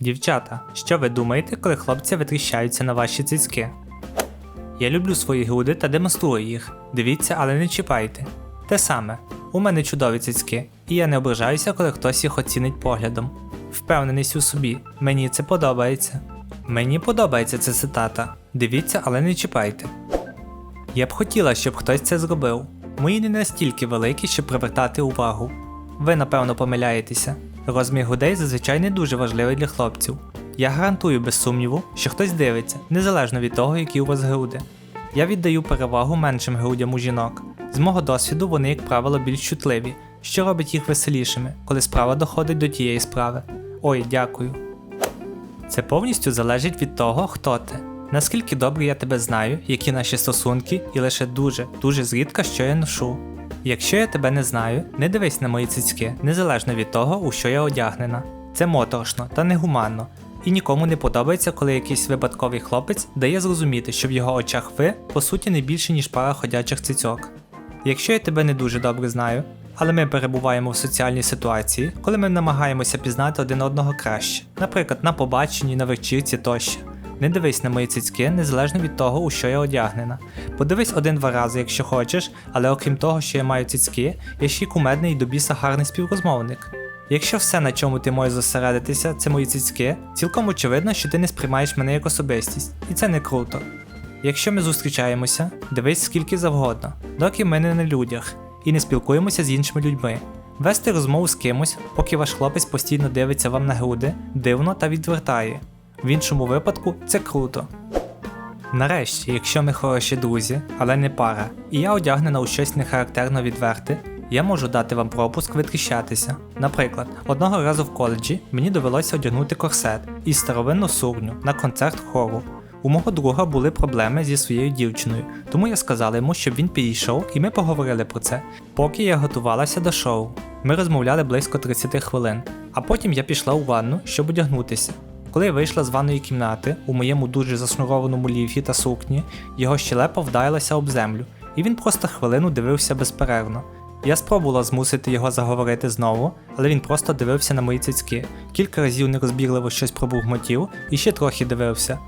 Дівчата, що ви думаєте, коли хлопці витріщаються на ваші цицьки? Я люблю свої груди та демонструю їх. Дивіться, але не чіпайте. Те саме, у мене чудові цицьки, і я не ображаюся, коли хтось їх оцінить поглядом. Впевненість у собі, мені це подобається. Мені подобається ця цитата. Дивіться, але не чіпайте. Я б хотіла, щоб хтось це зробив. Мої не настільки великі, щоб привертати увагу. Ви, напевно, помиляєтеся. Розмір грудей зазвичай не дуже важливий для хлопців. Я гарантую без сумніву, що хтось дивиться, незалежно від того, які у вас груди. Я віддаю перевагу меншим грудям у жінок. З мого досвіду вони, як правило, більш чутливі, що робить їх веселішими, коли справа доходить до тієї справи. Ой, дякую. Це повністю залежить від того, хто ти. Наскільки добре я тебе знаю, які наші стосунки, і лише дуже, дуже зрідка, що я ношу. Якщо я тебе не знаю, не дивись на мої цицьки, незалежно від того, у що я одягнена. Це моторошно та негуманно, і нікому не подобається, коли якийсь випадковий хлопець дає зрозуміти, що в його очах ви, по суті, не більше, ніж пара ходячих цицьок. Якщо я тебе не дуже добре знаю, але ми перебуваємо в соціальній ситуації, коли ми намагаємося пізнати один одного краще, наприклад, на побаченні, на вечірці тощо. Не дивись на мої цицьки, незалежно від того, у що я одягнена. Подивись один-два рази, якщо хочеш, але окрім того, що я маю цицьки, я ще й кумедний і до біса гарний співрозмовник. Якщо все, на чому ти можеш зосередитися, це мої цицьки, цілком очевидно, що ти не сприймаєш мене як особистість, і це не круто. Якщо ми зустрічаємося, дивись скільки завгодно, доки ми не на людях, і не спілкуємося з іншими людьми. Вести розмову з кимось, поки ваш хлопець постійно дивиться вам на груди, дивно та відвертає. В іншому випадку це круто. Нарешті, якщо ми хороші друзі, але не пара, і я одягнена у щось нехарактерно відверте, я можу дати вам пропуск витріщатися. Наприклад, одного разу в коледжі мені довелося одягнути корсет і старовинну сукню на концерт хору. У мого друга були проблеми зі своєю дівчиною, тому я сказала йому, щоб він підійшов, і ми поговорили про це, поки я готувалася до шоу. Ми розмовляли близько 30 хвилин, а потім я пішла у ванну, щоб одягнутися. Коли я вийшла з ванної кімнати у моєму дуже заснурованому ліфі та сукні, його щелепа вдарилася об землю, і він просто хвилину дивився безперервно. Я спробувала змусити його заговорити знову, але він просто дивився на мої цицьки, кілька разів нерозбірливо щось пробурмотів і ще трохи дивився.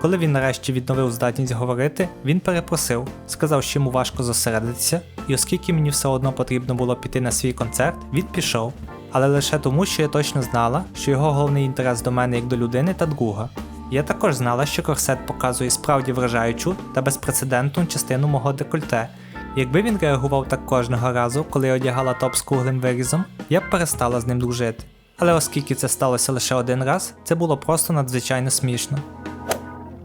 Коли він нарешті відновив здатність говорити, він перепросив, сказав, що йому важко зосередитися, і оскільки мені все одно потрібно було піти на свій концерт, він пішов. Але лише тому, що я точно знала, що його головний інтерес до мене як до людини та друга. Я також знала, що корсет показує справді вражаючу та безпрецедентну частину мого декольте. Якби він реагував так кожного разу, коли я одягала топ з круглим вирізом, я б перестала з ним дружити. Але оскільки це сталося лише один раз, це було просто надзвичайно смішно.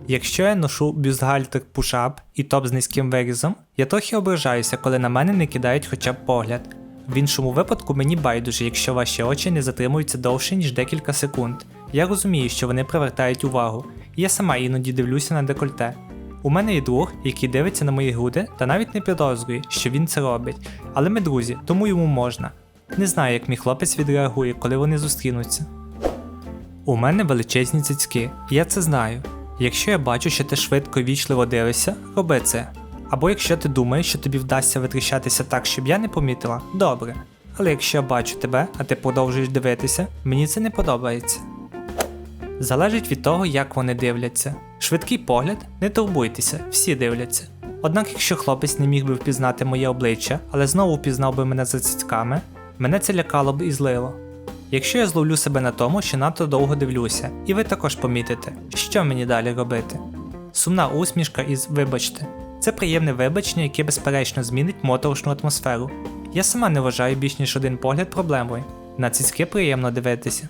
Якщо я ношу бюстгальтер пушап і топ з низьким вирізом, я трохи ображаюся, коли на мене не кидають хоча б погляд. В іншому випадку мені байдуже, якщо ваші очі не затримуються довше, ніж декілька секунд. Я розумію, що вони привертають увагу, і я сама іноді дивлюся на декольте. У мене є друг, який дивиться на мої груди та навіть не підозрює, що він це робить, але ми друзі, тому йому можна. Не знаю, як мій хлопець відреагує, коли вони зустрінуться. У мене величезні цицьки, я це знаю. Якщо я бачу, що ти швидко і вічливо дивишся, роби це. Або якщо ти думаєш, що тобі вдасться витріщатися так, щоб я не помітила, добре. Але якщо я бачу тебе, а ти продовжуєш дивитися, мені це не подобається. Залежить від того, як вони дивляться. Швидкий погляд, не турбуйтеся, всі дивляться. Однак, якщо хлопець не міг би впізнати моє обличчя, але знову впізнав би мене за цицьками, мене це лякало б і злило. Якщо я зловлю себе на тому, що надто довго дивлюся, і ви також помітите, що мені далі робити. Сумна усмішка із вибачте. Це приємне вибачення, яке безперечно змінить моторошну атмосферу. Я сама не вважаю більш ніж один погляд проблемою. На цицьки приємно дивитися.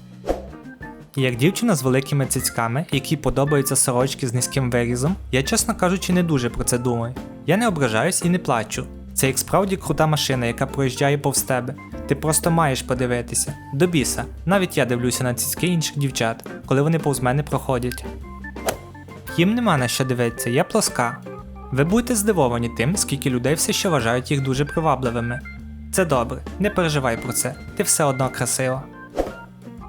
Як дівчина з великими цицьками, якій подобаються сорочки з низьким вирізом, я, чесно кажучи, не дуже про це думаю. Я не ображаюсь і не плачу. Це як справді крута машина, яка проїжджає повз тебе. Ти просто маєш подивитися. До біса. Навіть я дивлюся на цицьки інших дівчат, коли вони повз мене проходять. Їм нема на що дивитися, я плоска. Ви будете здивовані тим, скільки людей все ще вважають їх дуже привабливими. Це добре, не переживай про це, ти все одно красива.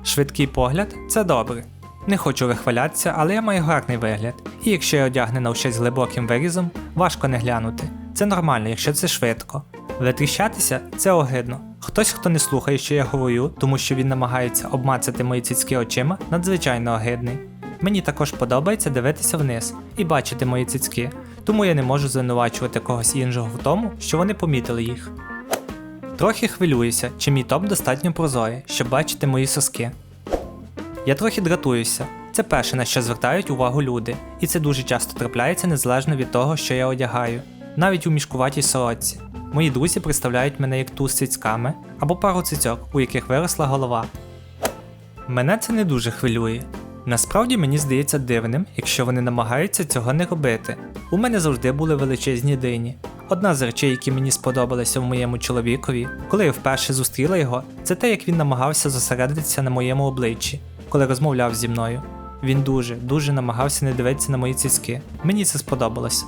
Швидкий погляд це добре. Не хочу вихвалятися, але я маю гарний вигляд, і якщо я одягнена у щось з глибоким вирізом, важко не глянути. Це нормально, якщо це швидко. Витріщатися це огидно. Хтось, хто не слухає, що я говорю, тому що він намагається обмацати мої цицьки очима, надзвичайно огидний. Мені також подобається дивитися вниз і бачити мої цицьки, тому я не можу звинувачувати когось іншого в тому, що вони помітили їх. Трохи хвилююся, чи мій топ достатньо прозорий, щоб бачити мої соски. Я трохи дратуюся. Це перше, на що звертають увагу люди, і це дуже часто трапляється незалежно від того, що я одягаю, навіть у мішкуватій сорочці. Мої друзі представляють мене як ту з цицьками або пару цицьок, у яких виросла голова. Мене це не дуже хвилює. Насправді мені здається дивним, якщо вони намагаються цього не робити. У мене завжди були величезні дині. Одна з речей, які мені сподобалися в моєму чоловікові, коли я вперше зустріла його, це те, як він намагався зосередитися на моєму обличчі, коли розмовляв зі мною. Він дуже, дуже намагався не дивитися на мої цицьки. Мені це сподобалося.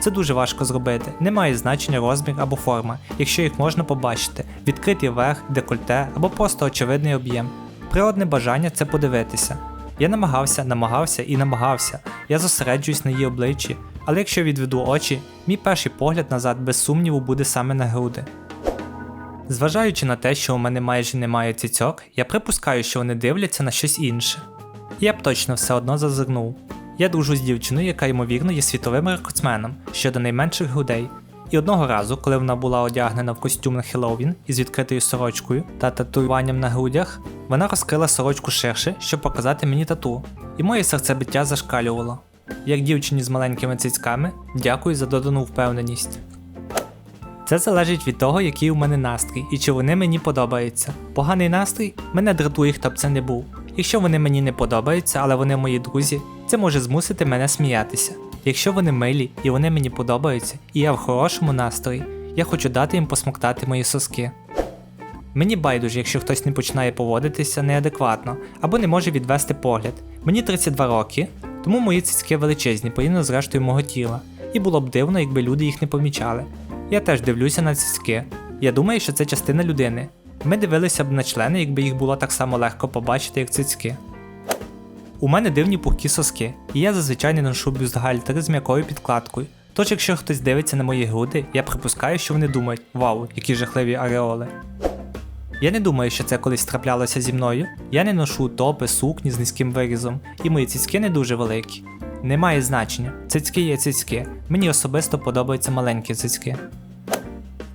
Це дуже важко зробити, немає значення розмір або форма, якщо їх можна побачити, відкритий верх, декольте або просто очевидний об'єм. Природне бажання це подивитися. Я намагався, намагався і намагався. Я зосереджуюсь на її обличчі, але якщо відведу очі, мій перший погляд назад без сумніву буде саме на груди. Зважаючи на те, що у мене майже немає цицьок, я припускаю, що вони дивляться на щось інше. Я б точно все одно зазирнув. Я дружу з дівчиною, яка ймовірно є світовим рекордсменом щодо найменших грудей. І одного разу, коли вона була одягнена в костюм на Хеллоуін із відкритою сорочкою та татуюванням на грудях, вона розкрила сорочку ширше, щоб показати мені тату, і моє серцебиття зашкалювало. Як дівчині з маленькими цицьками, дякую за додану впевненість. Це залежить від того, який у мене настрій і чи вони мені подобаються. Поганий настрій мене дратує, хто б це не був. Якщо вони мені не подобаються, але вони мої друзі, це може змусити мене сміятися. Якщо вони милі і вони мені подобаються, і я в хорошому настрої, я хочу дати їм посмоктати мої соски. Мені байдуже, якщо хтось не починає поводитися неадекватно або не може відвести погляд. Мені 32 роки, тому мої цицьки величезні порівняно з рештою мого тіла, і було б дивно, якби люди їх не помічали. Я теж дивлюся на цицьки. Я думаю, що це частина людини. Ми дивилися б на члени, якби їх було так само легко побачити, як цицьки. У мене дивні пухкі соски, і я зазвичай не ношу бюстгальтери з м'якою підкладкою. Тож, якщо хтось дивиться на мої груди, я припускаю, що вони думають: вау, які жахливі ареоли. Я не думаю, що це колись траплялося зі мною. Я не ношу топи, сукні з низьким вирізом, і мої цицьки не дуже великі. Немає значення. Цицьки є цицьки. Мені особисто подобаються маленькі цицьки.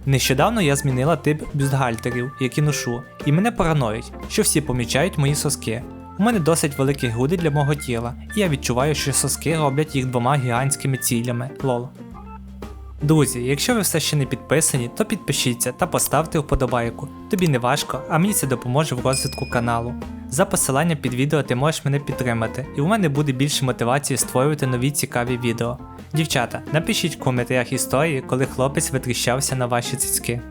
Нещодавно я змінила тип бюстгальтерів, які ношу, і мене параноїть, що всі помічають мої соски. У мене досить великі груди для мого тіла, і я відчуваю, що соски роблять їх двома гігантськими цілями. Лол. Друзі, якщо ви все ще не підписані, то підпишіться та поставте вподобайку. Тобі не важко, а мені це допоможе в розвитку каналу. За посиланням під відео ти можеш мене підтримати, і у мене буде більше мотивації створювати нові цікаві відео. Дівчата, напишіть в коментарях історії, коли хлопець витріщався на ваші цицьки.